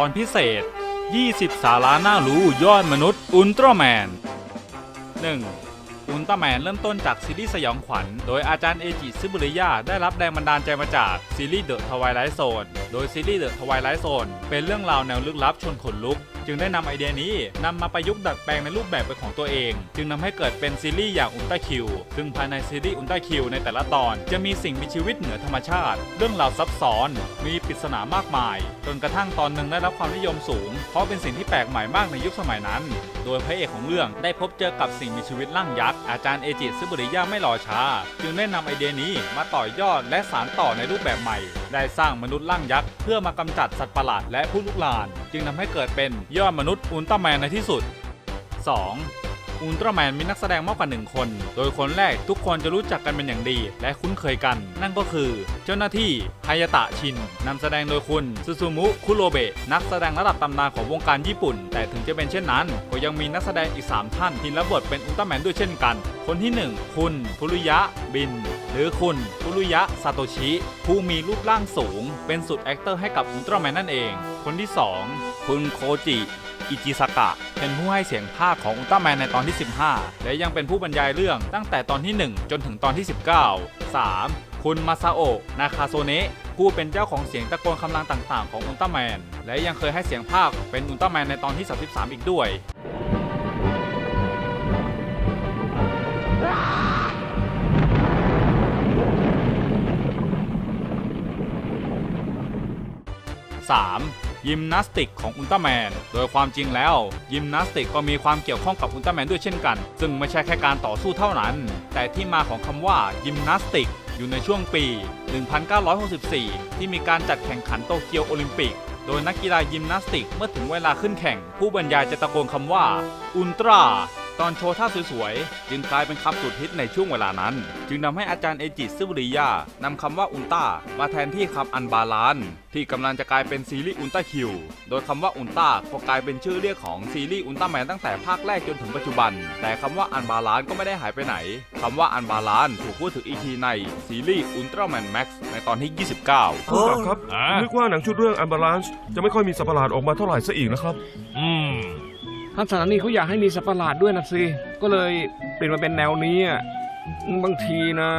ตอนพิเศษ 20 สาระน่ารู้ยอดมนุษย์อุลตร้าแมน 1. อุลตร้าแมนเริ่มต้นจากซีรีส์สยองขวัญ โดยอาจารย์เอจิซึบุริยะได้รับแรงบันดาลใจมาจากซีรีส์เดอะทวายไลท์โซน โดยซีรีส์เดอะทวายไลท์โซนเป็นเรื่องราวแนวลึกลับชวนขนลุก จึงได้นำไอเดียนี้นำมาประยุกต์ดัดแปลงในรูปแบบเป็นของตัวเอง จึงนำให้เกิดเป็นซีรีส์อย่างอุลตร้าคิวซึ่งภายในซีรีส์อุลตร้าคิวในแต่ละตอนจะมีสิ่งมีชีวิตเหนือธรรมชาติ เรื่องราวซับซ้อน มีปริศนามากมาย จนกระทั่งตอนหนึ่งได้รับความนิยมสูง เพราะเป็นสิ่งที่แปลกใหม่มากในยุคสมัยนั้น โดยพระเอกของเรื่องได้พบเจอกับสิ่งมีชีวิตร่างยักษ์อาจารย์เอจิซึบุริยะไม่รอช้า จึงได้นำไอเดียนี้มาต่อยอดและสานต่อในรูปแบบใหม่ ได้สร้างมนุษย์ร่างยักษ์เพื่อมากำจัดสัตว์ประหลาดและผู้ลุกลาน จึงทำให้เกิดเป็นยอดมนุษย์อุลตร้าแมนในที่สุด 2. อุลตร้าแมนมีนักแสดงมากกว่าหนึ่งคน โดยคนแรกทุกคนจะรู้จักกันเป็นอย่างดี และคุ้นเคยกัน นั่นก็คือ เจ้าหน้าที่ฮายาตะชินนำแสดงโดยคุณซูซูมุคุโรเบะนักแสดงระดับตำนานของวงการญี่ปุ่น แต่ถึงจะเป็นเช่นนั้น ก็ยังมีนักแสดงอีก 3 ท่านที่รับบทเป็นอุลตร้าแมนด้วยเช่นกัน คนที่ 1 คุณฟุรุยะบิน หรือคุณฟุรุยะซาโตชิ ผู้มีรูปร่างสูง เป็นสุดแอคเตอร์ให้กับอุลตร้าแมนนั่นเอง คนที่ 2 คุณโคจิ อิจิสกะ เป็นผู้ให้เสียงภาคของอุลตร้าแมนในตอนที่ 15 และยังเป็นผู้บรรยายเรื่องตั้งแต่ตอนที่ 1 จนถึงตอนที่ 19 3. คุณมาซาโอะนาคาโซเนะผู้เป็นเจ้าของเสียงตะโกนคำรามต่างๆ ของอุลตร้าแมน และยังเคยให้เสียงภาคเป็นอุลตร้าแมนในตอนที่ 33 อีกด้วย 3. ยิมนาสติกของอุลตร้าแมน โดยความจริงแล้ว ยิมนาสติกก็มีความเกี่ยวข้องกับอุลตร้าแมนด้วยเช่นกัน ซึ่งไม่ใช่แค่การต่อสู้เท่านั้น แต่ที่มาของคำว่ายิมนาสติกอยู่ในช่วงปี 1964 ที่มีการจัดแข่งขันโตเกียวโอลิมปิก โดยนักกีฬายิมนาสติกเมื่อถึงเวลาขึ้นแข่ง ผู้บรรยายจะตะโกนคำว่าอุลตร้า ตอนโชว์ท่าสวยๆ จึงกลายเป็นคำสุดฮิตในช่วงเวลานั้น จึงนำให้อาจารย์เอจิซึบุริยะนำคำว่าอุลตร้ามาแทนที่คำอันบาลานซ์ที่กำลังจะกลายเป็นซีรีส์อุลตร้าคิว โดยคำว่าอุลตร้าก็กลายเป็นชื่อเรียกของซีรีส์อุลตร้าแมนตั้งแต่ภาคแรกจนถึงปัจจุบัน แต่คำว่าอันบาลานซ์ก็ไม่ได้หายไปไหน คำว่าอันบาลานซ์ถูกพูดถึงอีกทีในซีรีส์อุลตร้าแมนแม็กซ์ในตอนที่ 29ผู้กำกับครับอ่านึกว่าหนังชุดเรื่องอันบาลานซ์จะไม่ค่อยมีสัตว์ประหลาดออกมาเท่าไหร่ซะอีกนะครับ อืม ท่านสถานีเขาอยากให้มีสัตว์ประหลาดด้วยนะสิ ก็เลยเปลี่ยนมาเป็นแนวนี้อะบางทีนะ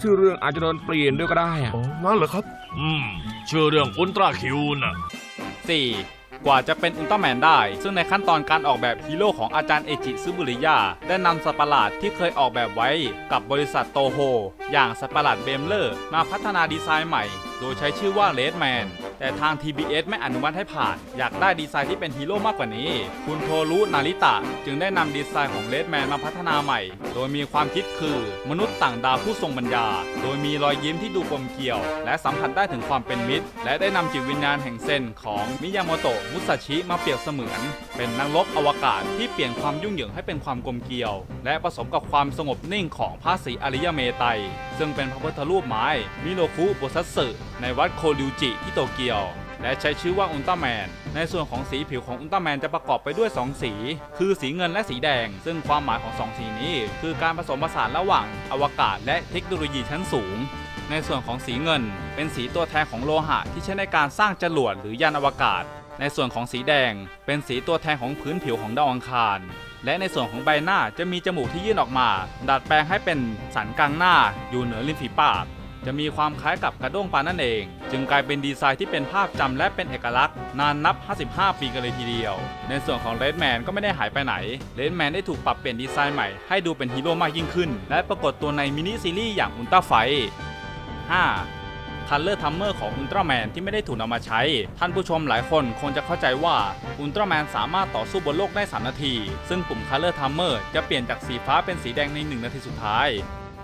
ชื่อเรื่องอาจจะโดนเปลี่ยนด้วยก็ได้อะอ๋อนั่นเหรอครับ อืมชื่อเรื่องอุลตร้าคิวน่ะ 4. กว่าจะเป็นอุลตร้าแมนได้ ซึ่งในขั้นตอนการออกแบบฮีโร่ของอาจารย์เอจิซึบุริยะได้นำสัตว์ประหลาดที่เคยออกแบบไว้กับบริษัทโตโฮ อย่างสัตว์ประหลาดเบมเลอร์ มาพัฒนาดีไซน์ใหม่ โดยใช้ชื่อว่าเลดแมน แต่ทาง TBS ไม่อนุมัติให้ผ่าน อยากได้ดีไซน์ที่เป็นฮีโร่มากกว่านี้ คุณโทรุนาริตะ จึงได้นำดีไซน์ของเลดแมนมาพัฒนาใหม่ โดยมีความคิดคือมนุษย์ต่างดาวผู้ทรงปัญญา โดยมีรอยยิ้มที่ดูกลมเกลียว และสัมผัสได้ถึงความเป็นมิตร และได้นำจิตวิญญาณแห่งเซนของมิยาโมโตะมุสาชิมาเปรียบเสมือน เป็นนักรบอวกาศที่เปลี่ยนความยุ่งเหยิงให้เป็นความกลมเกลียว และผสมกับความสงบนิ่งของพระศรีอริยเมไตซึ่งเป็นพระพุทธรูปไม้มิโรคุโบซัตสึในวัดโคริวจิที่โตเกียวและใช้ชื่อว่าอุลตร้าแมน ในส่วนของสีผิวของอุลตร้าแมนจะประกอบไปด้วย 2 สี คือสีเงินและสีแดง ซึ่งความหมายของ 2 สีนี้ คือการผสมผสานระหว่าง อวกาศและเทคโนโลยีชั้นสูง ในส่วนของสีเงิน เป็นสีตัวแทนของโลหะ ที่ใช้ในการสร้างจรวดหรือยานอวกาศ ในส่วนของสีแดง เป็นสีตัวแทนของพื้นผิวของดาวอังคารและในส่วนของใบหน้าจะมีจมูกที่ยื่นออกมา ดัดแปลงให้เป็นสันกลางหน้าอยู่เหนือริมฝีปาก จะมีความคล้ายกับกระด้งปลานั่นเอง จึงกลายเป็นดีไซน์ที่เป็นภาพจำและเป็นเอกลักษณ์ นานนับ 55 ปีกันเลยทีเดียว ในส่วนของเลดแมนก็ไม่ได้หายไปไหนเลดแมนได้ถูกปรับเปลี่ยนดีไซน์ใหม่ให้ดูเป็นฮีโร่มากยิ่งขึ้น และปรากฏตัวในมินิซีรีส์อย่างอุลตร้าไฟ 5. คัลเลอร์ทัมเมอร์ของอุลตร้าแมนที่ไม่ได้ถูกนำมาใช้ ท่านผู้ชมหลายคนคงจะเข้าใจว่าอุลตร้าแมนสามารถต่อสู้บนโลกได้ 3 นาที ซึ่งปุ่มคัลเลอร์ทัมเมอร์จะเปลี่ยนจากสีฟ้าเป็นสีแดงใน 1 นาทีสุดท้าย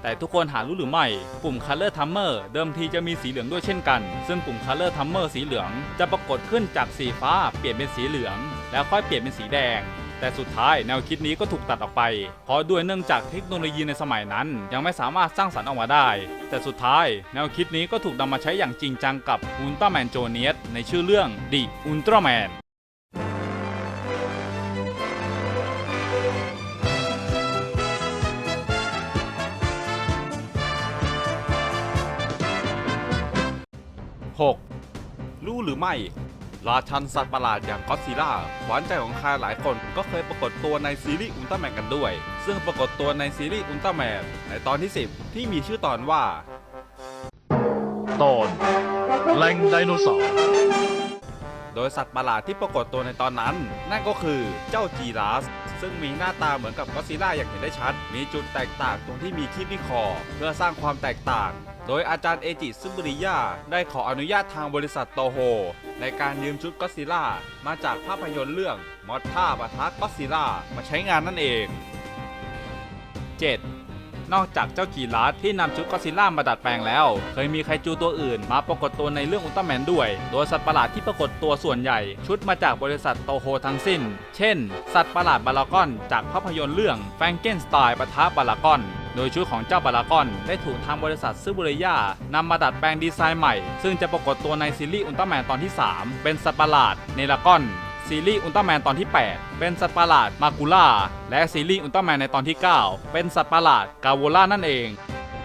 แต่ทุกคนหารู้หรือไม่ ปุ่ม Color Timer เดิมทีจะมีสีเหลืองด้วยเช่นกัน ซึ่งปุ่ม Color Timer สีเหลือง จะปรากฏขึ้นจากสีฟ้าเปลี่ยนเป็นสีเหลือง แล้วค่อยเปลี่ยนเป็นสีแดงแต่สุดท้ายแนวคิดนี้ก็ถูกตัดออกไป เพราะด้วยเนื่องจากเทคโนโลยีในสมัยนั้น ยังไม่สามารถสร้างสรรค์ออกมาได้ แต่สุดท้ายแนวคิดนี้ก็ถูกนำมาใช้อย่างจริงจังกับอุลตร้าแมนโจเนียสในชื่อเรื่อง The Ultraman 6. รู้ หรือไม่ ราชันสัตว์ประหลาดอย่างก็อดซิลล่าหวานใจของใครหลายคนก็เคยปรากฏตัวในซีรีส์อุลตร้าแมนกันด้วย ซึ่งปรากฏตัวในซีรีส์อุลตร้าแมนในตอนที่ 10 ที่มีชื่อตอนว่า ตอนแหล่งไดโนเสาร์โดยสัตว์ประหลาดที่ปรากฏตัวในตอนนั้น นั่นก็คือเจ้าจีราสซึ่งมีหน้าตาเหมือนกับก็อดซิลล่าอย่างเห็นได้ชัด มีจุดแตกต่างตรงที่มีครีบที่คอ เพื่อสร้างความแตกต่าง โดยอาจารย์เอจิซึบุริยาได้ขออนุญาตทางบริษัทโตโฮ ในการยืมชุดก็ซิล่ามาจากภาพยนตร์เรื่องมอสท่าปะทะก็ซิล่ามาใช้งานนั่นเอง 7. นอกจากเจ้ากีรัสที่นำชุดก็ซิลล่ามาดัดแปลงแล้ว เคยมีไคจูตัวอื่นมาปรากฏตัวในเรื่องอุลตร้าแมนด้วย โดยสัตว์ประหลาดที่ปรากฏตัวส่วนใหญ่ ชุดมาจากบริษัทโตโฮทั้งสิ้น เช่น สัตว์ประหลาดบารากอนจากภาพยนตร์เรื่องแฟรงเกนสไตน์ปะทะบารากอน โดยชุดของเจ้าบารากอนได้ถูกทางบริษัทซูบุเรย่านำมาดัดแปลงดีไซน์ใหม่ ซึ่งจะปรากฏตัวในซีรีส์อุลตร้าแมนตอนที่ 3 เป็นสัตว์ประหลาดเนลากอนซีรีส์อุลตร้าแมนตอนที่ 8 เป็นสัตว์ประหลาดมากูล่าและซีรีส์อุลตร้าแมนในตอนที่ 9 เป็นสัตว์ประหลาดกาโวล่านั่นเอง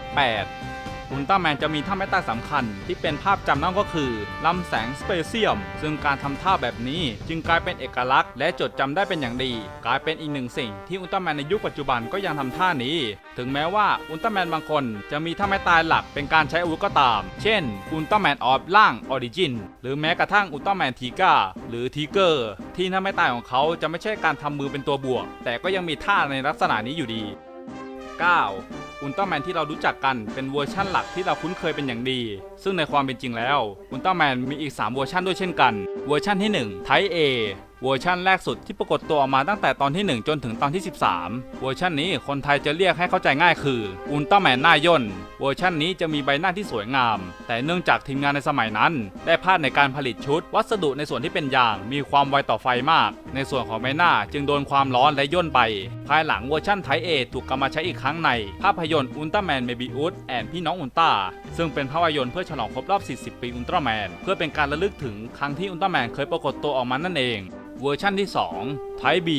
8. อุลตร้าแมนจะมีท่าแม่ใต้สำคัญ ที่เป็นภาพจำนั่นก็คือลำแสงสเปเซียม ซึ่งการทำท่าแบบนี้จึงกลายเป็นเอกลักษณ์และจดจำได้เป็นอย่างดี กลายเป็นอีกหนึ่งสิ่งที่อุลตร้าแมนในยุคปัจจุบันก็ยังทำท่านี้ ถึงแม้ว่าอุลตร้าแมนบางคนจะมีท่าแม่ตายหลักเป็นการใช้อาวุธก็ตาม เช่น อุลตร้าแมนออฟล่างออริจินหรือแม้กระทั่งอุลตร้าแมนทีก้าหรือทีเกอร์ที่ท่าแม่ตายของเขาจะไม่ใช่การทำมือเป็นตัวบวก แต่ก็ยังมีท่าในลักษณะนี้อยู่ดี 9. อุลตร้าแมนที่เรารู้จักกันเป็นเวอร์ชั่นหลักที่เราคุ้นเคยเป็นอย่างดี ซึ่งในความเป็นจริงแล้วอุลตร้าแมนมีอีก 3 เวอร์ชันด้วยเช่นกัน เวอร์ชันที่1 Type A เเวอร์ชันแรกสุดที่ปรากฏตัวออกมาตั้งแต่ตอนที่ 1 จนถึงตอนที่ 13 เวอร์ชันนี้คนไทยจะเรียกให้เข้าใจง่ายคืออุลตร้าแมนหน้าย่น เวอร์ชันนี้จะมีใบหน้าที่สวยงาม แต่เนื่องจากทีมงานในสมัยนั้น ได้พลาดในการผลิตชุด วัสดุในส่วนที่เป็นยาง มีความไวต่อไฟมาก ในส่วนของใบหน้าจึงโดนความร้อนและย่นไป ภายหลังเวอร์ชันไทยเอถูกกำมาใช้อีกครั้งในภาพยนตร์อุลตร้าแมนเมบิอุสแอนพี่น้องอุลตร้าซึ่งเป็นภาพยนตร์เพื่อฉลองครบรอบ 40 ปีอุลตร้าแมนเพื่อเป็นการระลึกถึงครั้งที่อุลตร้าแมนเคยปรากฏตัวออกมานั่นเอง เวอร์ชั่นที่ 2 Type B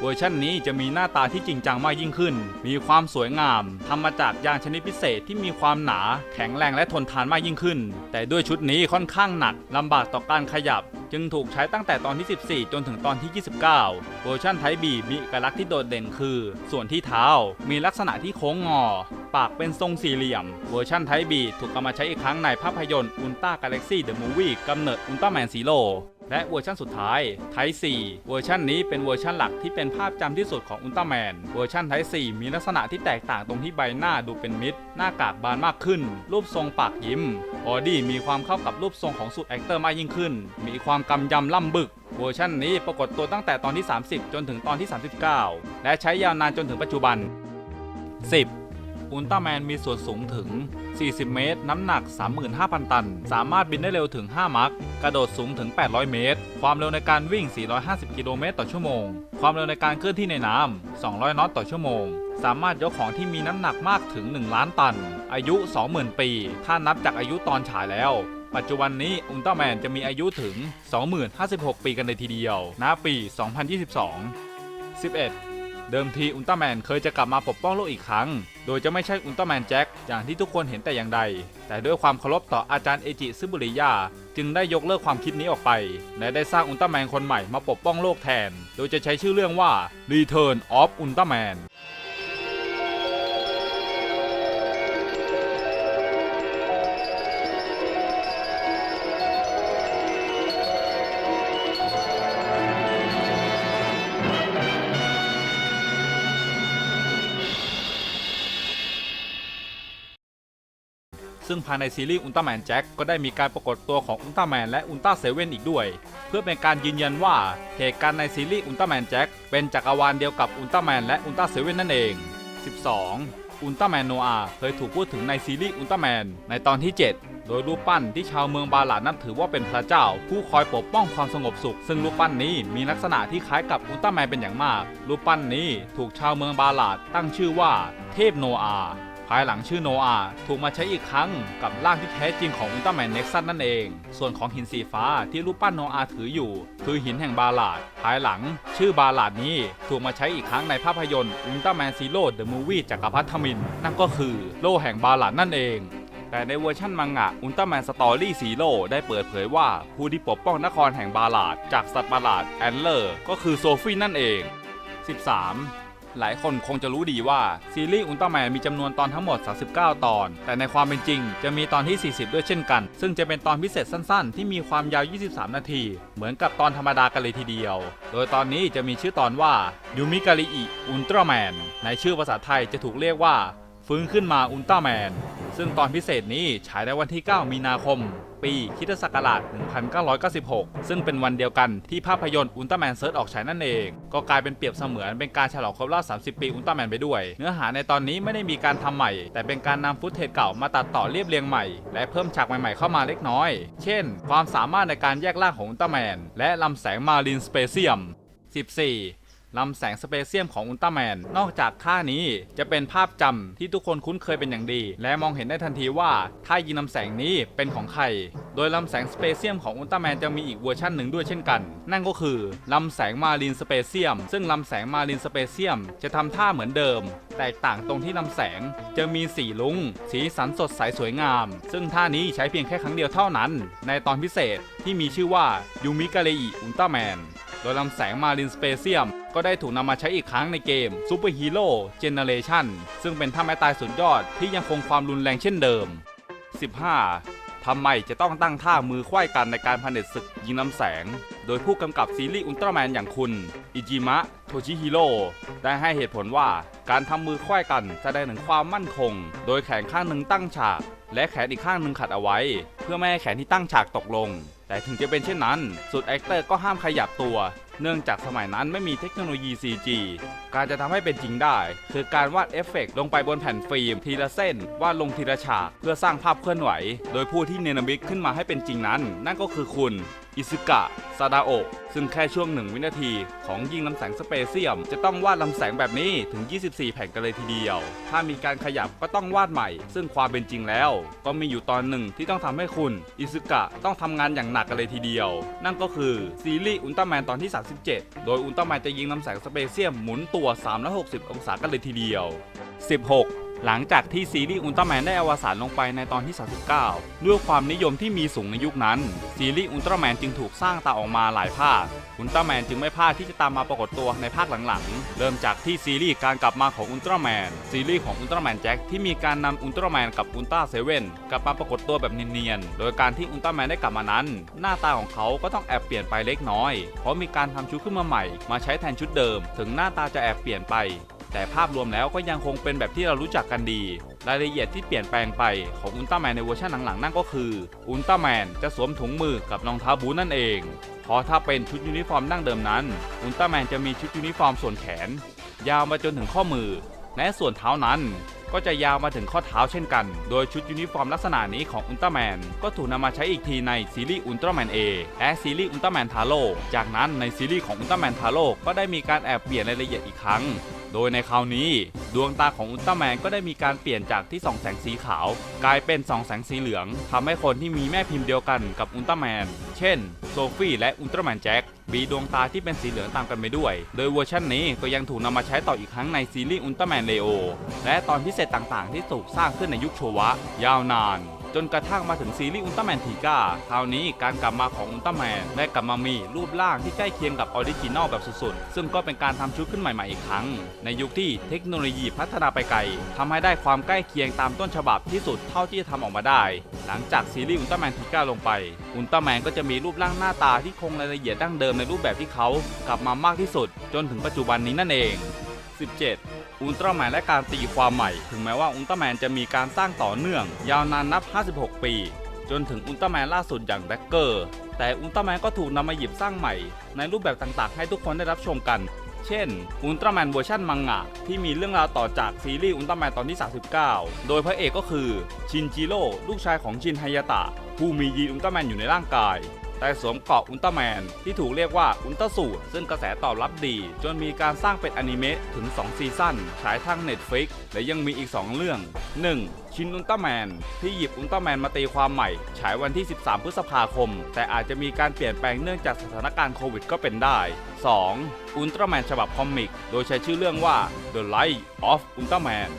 เวอร์ชันนี้จะมีหน้าตาที่จริงจังมากยิ่งขึ้น มีความสวยงามทำมาจากยางชนิดพิเศษที่มีความหนา แข็งแรงและทนทานมากยิ่งขึ้น แต่ด้วยชุดนี้ค่อนข้างหนักลำบากต่อการขยับ จึงถูกใช้ตั้งแต่ตอนที่ 14 จนถึงตอนที่ 29 เวอร์ชัน Type B มีเอกลักษณ์ที่โดดเด่นคือ ส่วนที่เท้า มีลักษณะที่โค้งงอ ปากเป็นทรงสี่เหลี่ยม เวอร์ชัน Type B ถูกกำมาใช้อีกครั้งในภาพยนตร์อุลตร้ากาแล็กซี่เดอะมูวี่กำเนิดอุลตร้าแมนซีโร่ และเวอร์ชันสุดท้าย Type 4เวอร์ชันนี้เป็นเวอร์ชันหลักที่เป็นภาพจำที่สุดของอุลตร้าแมนเวอร์ชัน Type 4มีลักษณะที่แตกต่างตรงที่ใบหน้าดูเป็นมิตรหน้ากากบานมากขึ้น รูปทรงปากยิ้มบอดี้มีความเข้ากับรูปทรงของสูตรแอคเตอร์มากยิ่งขึ้น มีความกำยำล่ำบึกเวอร์ชันนี้ปรากฏตัวตั้งแต่ตอนที่ 30 จนถึงตอนที่ 39 และใช้ยาวนานจนถึงปัจจุบัน 10 อุลตร้าแมนมีส่วนสูงถึง 40 เมตร น้ำหนัก 35,000 ตัน สามารถบินได้เร็วถึง 5 มัคกระโดดสูงถึง 800 เมตร ความเร็วในการวิ่ง 450 กิโลเมตรต่อชั่วโมง ความเร็วในการเคลื่อนที่ในน้ำ 200 นอตต่อชั่วโมง สามารถยกของที่มีน้ำหนักมากถึง 1 ล้านตัน อายุ 20,000 ปี ถ้านับจากอายุตอนฉายแล้วปัจจุบันนี้อุลตร้าแมนจะมีอายุถึง 2056 ปีกันเลยทีเดียวณปี 2022 11 เดิมทีอุลตร้าแมนเคยจะกลับมาปกป้องโลกอีกครั้ง โดยจะไม่ใช่อุลตร้าแมนแจ็คอย่างที่ทุกคนเห็นแต่อย่างใด แต่ด้วยความเคารพต่ออาจารย์เอจิซึบุริยาจึงได้ยกเลิกความคิดนี้ออกไป และได้สร้างอุลตร้าแมนคนใหม่มาปกป้องโลกแทน โดยจะใช้ชื่อเรื่องว่า Return of Ultraman ซึ่งภายในซีรีส์อุลตร้าแมนแจ็คก็ได้มีการปรากฏตัวของอุลตร้าแมนและอุลตร้าเซเว่นอีกด้วย เพื่อเป็นการยืนยันว่าเหตุการณ์ในซีรีส์อุลตร้าแมนแจ็คเป็นจักรวาลเดียวกับอุลตร้าแมนและอุลตร้าเซเว่นนั่นเอง 12 อุลตร้าแมนโนอาเคยถูกพูดถึงในซีรีส์อุลตร้าแมนในตอนที่ 7 โดยรูปปั้นที่ชาวเมืองบาหลานับถือว่าเป็นพระเจ้า ผู้คอยปกป้องความสงบสุข ซึ่งรูปปั้นนี้มีลักษณะที่คล้ายกับอุลตร้าแมนเป็นอย่างมาก รูปปั้นนี้ถูกชาวเมืองบาหลาดตั้งชื่อว่า เทพโนอา ภายหลังชื่อโนอาถูกมาใช้อีกครั้งกับร่างที่แท้จริงของอุลตร้าแมนเน็กซัสนั่นเอง ส่วนของหินสีฟ้าที่รูปปั้นโนอาถืออยู่ คือหินแห่งบาลาด ภายหลัง ชื่อบาลาดนี้ถูกมาใช้อีกครั้งในภาพยนตร์อุลตร้าแมนซีโร่เดอะมูวี่จากักรพรรดิทมิน นั่นก็คือโลแห่งบาลาดนั่นเองแต่ในเวอร์ชันมังงะอุลตร้าแมนสตอรี่ซีโร่ได้เปิดเผยว่า ผู้ที่ปกป้องนครแห่งบาลาด จากสัตว์ประหลาดแอนเลอร์ ก็คือโซฟี่นั่นเอง 13 หลายคนคงจะรู้ดีว่า ซีรีส์อุลตร้าแมนมีจำนวนตอนทั้งหมด 39 ตอน แต่ในความเป็นจริง จะมีตอนที่ 40 ด้วยเช่นกัน ซึ่งจะเป็นตอนพิเศษสั้นๆ ที่มีความยาว 23 นาที เหมือนกับตอนธรรมดากันเลยทีเดียว โดยตอนนี้จะมีชื่อตอนว่ายูมิกาลิอิอุลตร้าแมนในชื่อภาษาไทยจะถูกเรียกว่า ฟื้นขึ้นมาอุลตร้าแมน ซึ่งตอนพิเศษนี้ฉายในวันที่ 9 มีนาคม ปีคริสตศักราช 1996 ซึ่งเป็นวันเดียวกันที่ภาพยนตร์อุลตร้าแมนเซิร์ชออกฉายนั่นเอง ก็กลายเป็นเปรียบเสมือนเป็นการฉลองครบรอบ 30 ปีอุลตร้าแมนไปด้วย เนื้อหาในตอนนี้ไม่ได้มีการทำใหม่ แต่เป็นการนำฟุตเทจเก่ามาตัดต่อเรียบเรียงใหม่ และเพิ่มฉากใหม่ๆเข้ามาเล็กน้อย เช่น ความสามารถในการแยกร่างของอุลตร้าแมนและลำแสงมารินสเปเซียม 14 ลำแสงสเปเซียมของอุลตร้าแมน นอกจากค่านี้จะเป็นภาพจำที่ทุกคนคุ้นเคยเป็นอย่างดี และมองเห็นได้ทันทีว่าถ้ายิงลำแสงนี้เป็นของใคร โดยลำแสงสเปเซียมของอุลตร้าแมนจะมีอีกเวอร์ชันหนึ่งด้วยเช่นกัน นั่นก็คือลำแสงมารินสเปเซียม ซึ่งลำแสงมารินสเปเซียม จะทำท่าเหมือนเดิม แตกต่างตรงที่ลำแสงจะมีสีลุ้งสีสันสดใสสวยงาม ซึ่งท่านี้ใช้เพียงแค่ครั้งเดียวเท่านั้น ในตอนพิเศษที่มีชื่อว่ายูมิกาเลอิอุลตร้าแมนโดยลำแสงมารินสเปเซียม ก็ได้ถูกนำมาใช้อีกครั้งในเกม Super Hero Generation ซึ่งเป็นท่าไม้ตายสุดยอดที่ยังคงความรุนแรงเช่นเดิม 15. ทำไมจะต้องตั้งท่ามือไขว้กันในการพันเด็ศึกยิงลำแสง โดยผู้กำกับซีรีส์อุลตร้าแมนอย่างคุณอิจิมะโทชิฮิโร่ได้ให้เหตุผลว่าการทำมือไขว้กันแสดงถึงความมั่นคง โดยแขนข้างหนึ่งตั้งฉาก และแขนอีกข้างหนึ่งขัดเอาไว้ เพื่อไม่ให้แขนที่ตั้งฉากตกลง แต่ถึงจะเป็นเช่นนั้น สุดแอคเตอร์ก็ห้ามขยับตัว เนื่องจากสมัยนั้นไม่มีเทคโนโลยี CG การจะทำให้เป็นจริงได้ คือการวาดเอฟเฟกต์ลงไปบนแผ่นฟิล์มทีละเส้น วาดลงทีละฉาก เพื่อสร้างภาพเคลื่อนไหว โดยผู้ที่เนรมิตขึ้นมาให้เป็นจริงนั้น นั่นก็คือคุณ อิซึกะ ซาดาโอะซึ่งแค่ช่วงหนึ่งวินาทีของยิงลำแสงสเปเซียม จะต้องวาดลำแสงแบบนี้ถึง 24 แผ่นกันเลยทีเดียว ถ้ามีการขยับก็ต้องวาดใหม่ ซึ่งความเป็นจริงแล้ว ก็มีอยู่ตอนหนึ่งที่ต้องทำให้คุณ อิซึกะต้องทำงานอย่างหนักกันเลยทีเดียว นั่นก็คือซีรีส์อุลตร้าแมนตอนที่ 37 โดยอุลตร้าแมนจะยิงลำแสงสเปเซียมหมุนตัว 360 องศากันเลยทีเดียว 16 หลังจากที่ซีรีส์อุลตร้าแมนได้อวสานลงไปในตอนที่ 39 ด้วยความนิยมที่มีสูงในยุคนั้น ซีรีส์อุลตร้าแมนจึงถูกสร้างต่อออกมาหลายภาค อุลตร้าแมนจึงไม่พลาดที่จะตามมาปรากฏตัวในภาคหลังๆ เริ่มจากที่ซีรีส์การกลับมาของอุลตร้าแมน ซีรีส์ของอุลตร้าแมนแจ็คที่มีการนำอุลตร้าแมนกับอุลตร้าเซเว่นกลับมาปรากฏตัวแบบเนียนๆ โดยการที่อุลตร้าแมนได้กลับมานั้น หน้าตาของเขาก็ต้องแอบเปลี่ยนไปเล็กน้อย เพราะมีการทำชุดขึ้นมาใหม่ มาใช้แทนชุดเดิม ถึงหน้าตาจะแอบเปลี่ยนไป แต่ภาพรวมแล้วก็ยังคงเป็นแบบที่เรารู้จักกันดี รายละเอียดที่เปลี่ยนแปลงไปของอุลตร้าแมนในเวอร์ชันหลังๆนั่นก็คือ อุลตร้าแมนจะสวมถุงมือกับรองเท้าบูทนั่นเองเพราะถ้าเป็นชุดยูนิฟอร์มดั้งเดิมนั้น อุลตร้าแมนจะมีชุดยูนิฟอร์มส่วนแขน ยาวมาจนถึงข้อมือ และส่วนเท้านั้น ก็จะยาวมาถึงข้อเท้าเช่นกัน โดยชุดยูนิฟอร์มลักษณะนี้ของอุลตร้าแมนก็ถูกนำมาใช้อีกทีในซีรีส์อุลตร้าแมน A และซีรีส์อุลตร้าแมนทาโร่จากนั้นในซีรีส์ของอุลตร้าแมนทาโร่ก็ได้มีการแอบเปลี่ยนรายละเอียดอีกครั้ง โดยในคราวนี้ ดวงตาของอุลตร้าแมนก็ได้มีการเปลี่ยนจากที่ส่องแสงสีขาว กลายเป็นส่องแสงสีเหลืองทำให้คนที่มีแม่พิมพ์เดียวกันกับอุลตร้าแมน เช่น โซฟี่และอุลตร้าแมนแจ็ค มีดวงตาที่เป็นสีเหลืองตามกันไปด้วย โดยเวอร์ชันนี้ก็ยังถูกนำมาใช้ต่ออีกครั้งในซีรีส์อุลตร้าแมนเลโอและตอนพิเศษต่างๆ ที่ถูกสร้างขึ้นในยุคโชวะ ยาวนาน จนกระทั่งมาถึงซีรีส์อุลตร้าแมนทีก้าคราวนี้การกลับมาของอุลตร้าแมนได้กลับมามีรูปร่างที่ใกล้เคียงกับออริจินอลแบบสุดๆ ซึ่งก็เป็นการทำชุดขึ้นใหม่ๆอีกครั้ง ในยุคที่เทคโนโลยีพัฒนาไปไกลทำให้ได้ความใกล้เคียงตามต้นฉบับที่สุดเท่าที่จะทำออกมาได้ หลังจากซีรีส์อุลตร้าแมนทีก้าลงไป อุลตร้าแมนก็จะมีรูปร่างหน้าตาที่คงรายละเอียดดั้งเดิมในรูปแบบที่เขากลับมามากที่สุด จนถึงปัจจุบันนี้นั่นเอง 17 อุลตร้าแมนและการตีความใหม่ ถึงแม้ว่าอุลตร้าแมนจะมีการสร้างต่อเนื่อง ยาวนานนับ 56 ปี จนถึงอุลตร้าแมนล่าสุดอย่างแบ็กเกอร์ แต่อุลตร้าแมนก็ถูกนำมาหยิบสร้างใหม่ ในรูปแบบต่างๆ ให้ทุกคนได้รับชมกัน เช่น อุลตร้าแมนเวอร์ชันมังงะที่มีเรื่องราวต่อจากซีรีส์อุลตร้าแมนตอนที่ 39 โดยพระเอกก็คือชินจิโร่ลูกชายของชินไฮยาตะผู้มียีนอุลตร้าแมนอยู่ในร่างกาย แต่สวมเกราะอุลตร้าแมน ที่ถูกเรียกว่าอุลตร้าสูตรซึ่งกระแสตอบรับดี จนมีการสร้างเป็นอนิเมะถึง 2 ซีซั่นฉายทาง Netflix และยังมีอีก 2 เรื่อง 1. ชินอุลตร้าแมน ที่หยิบอุลตร้าแมนมาตีความใหม่ ฉายวันที่ 13 พฤษภาคม แต่อาจจะมีการเปลี่ยนแปลงเนื่องจากสถานการณ์โควิดก็เป็นได้ 2. อุลตร้าแมนฉบับคอมิก โดยใช้ชื่อเรื่องว่า The Light of Ultraman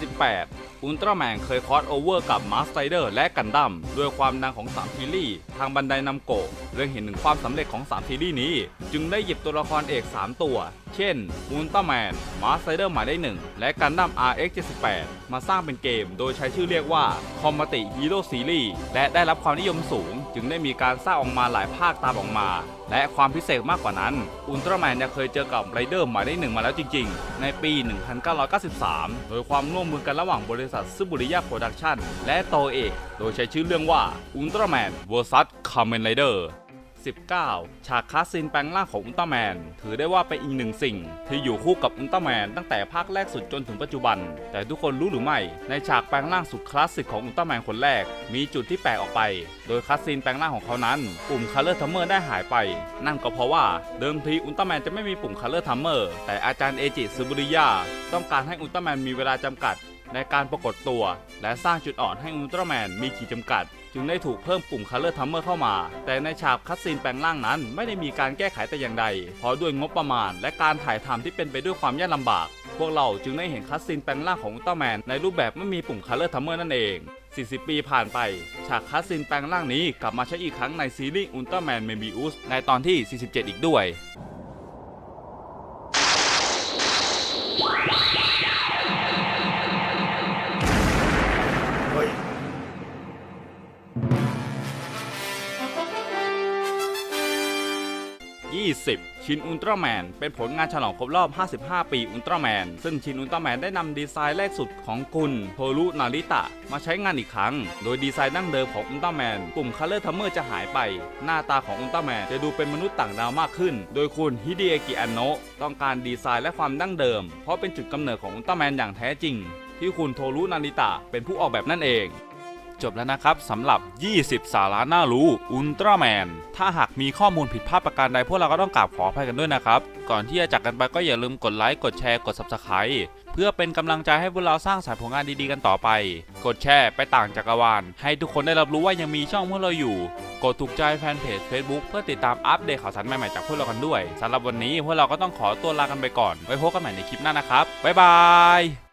18 อุลตร้าแมนเคยคอสโอเวอร์กับมาสไ r เดอร์และกันดั้มด้วยความดังของ3ซีรีส์ทางบันไดนำโกะเรื่องเห็นถึงความสำเร็จของ3ซีรีส์นี้ จึงได้หยิบตัวละครเอก 3 ตัว เช่นอุลตร้าแมนมาสไ r เดอร์หมายเลขหนึ่งและกันดั้ม RX 78มาสร้างเป็นเกม โดยใช้ชื่อเรียกว่าคอมมติฮีโร่ซีรีส์และได้รับความนิยมสูง จึงได้มีการสร้างออกมาหลายภาคตามออกมา และความพิเศษมากกว่านั้น อุลตร้าแมนยังเคยเจอกับไรเดอร์หมายเลขหนึ่งมาแล้วจริงๆ ในปี 1993 โดยความร่วมมือกันระหว่างบริษัทซูบุริยะโปรดักชั่นและโตเอกโดยใช้ชื่อเรื่องว่าอุลตร้าแมนเวอร์ซัสคา m เมนไรเดอร์ 19 ฉากคาสซินแปลงร่างของอุลตร้าแมน ถือได้ว่าเป็นอีกหนึ่งสิ่ง ที่อยู่คู่กับอุลตร้าแมนตั้งแต่ภาคแรกสุดจนถึงปัจจุบัน แต่ทุกคนรู้หรือไม่ ในฉากแปลงร่างสุดคลาสสิกของอุลตร้าแมนคนแรก มีจุดที่แปลกออกไป โดยคาสซินแปลงร่างของเขานั้น ปุ่ม Color Timer ได้หายไป นั่นก็เพราะว่าเดิมทีอุลตร้าแมนจะไม่มีปุ่ม Color Timer แต่อาจารย์เอจิซึบุริยะต้องการให้อุลตร้าแมนมีเวลาจำกัด ในการปรากฏตัว และสร้างจุดอ่อนให้อุลตร้าแมนมีขีดจำกัด จึงได้ถูกเพิ่มปุ่ม Color Timer เข้ามา แต่ในฉากคัดซีนแปลงร่างนั้น ไม่ได้มีการแก้ไขแต่อย่างใด เพราะด้วยงบประมาณ และการถ่ายทำที่เป็นไปด้วยความยากลำบาก พวกเราจึงได้เห็นคัดซีนแปลงร่างของอุลตร้าแมนในรูปแบบไม่มีปุ่ม Color Timer นั่นเอง 40 ปีผ่านไป ฉากคัดซีนแปลงร่างนี้กลับมาใช้อีกครั้งในซีรีส์อุลตร้าแมนเมบิอุสในตอนที่ 47 อีกด้วย 20ชินอุลตร้าแมน เป็นผลงานฉลองครบรอบ 55 ปีอุลตร้าแมน ซึ่งชินอุลตร้าแมนได้นำดีไซน์แรกสุดของกุนโทรุนาริตะ มาใช้งานอีกครั้ง โดยดีไซน์ดั้งเดิมของอุลตร้าแมน ปุ่ม Color Timer จะหายไป หน้าตาของอุลตร้าแมนจะดูเป็นมนุษย์ต่างดาวมากขึ้น โดยคุณฮิเดเอกิอันโนะต้องการดีไซน์และความดั้งเดิม เพราะเป็นจุดกำเนิดของอุลตร้าแมนอย่างแท้จริง ที่คุณโทรุนาริตะเป็นผู้ออกแบบนั่นเอง จบแล้วนะครับสำหรับ 20 สาระน่ารู้อุลตร้าแมน ถ้าหากมีข้อมูลผิดพลาดประการใดพวกเราก็ต้องกราบขออภัยกันด้วยนะครับ ก่อนที่จะจากกันไปก็อย่าลืมกดไลค์ กดแชร์ กด Subscribe เพื่อเป็นกำลังใจให้พวกเราสร้างสรรค์ผลงานดีๆกันต่อไป กดแชร์ไปต่างจักรวาล ให้ทุกคนได้รับรู้ว่ายังมีช่องพวกเราอยู่ กดถูกใจแฟนเพจ Facebook เพื่อติดตามอัปเดตข่าวสารใหม่ๆจากพวกเรากันด้วยสำหรับวันนี้พวกเราก็ต้องขอตัวลากันไปก่อน ไว้พบกันใหม่ในคลิปหน้านะครับบ๊ายบาย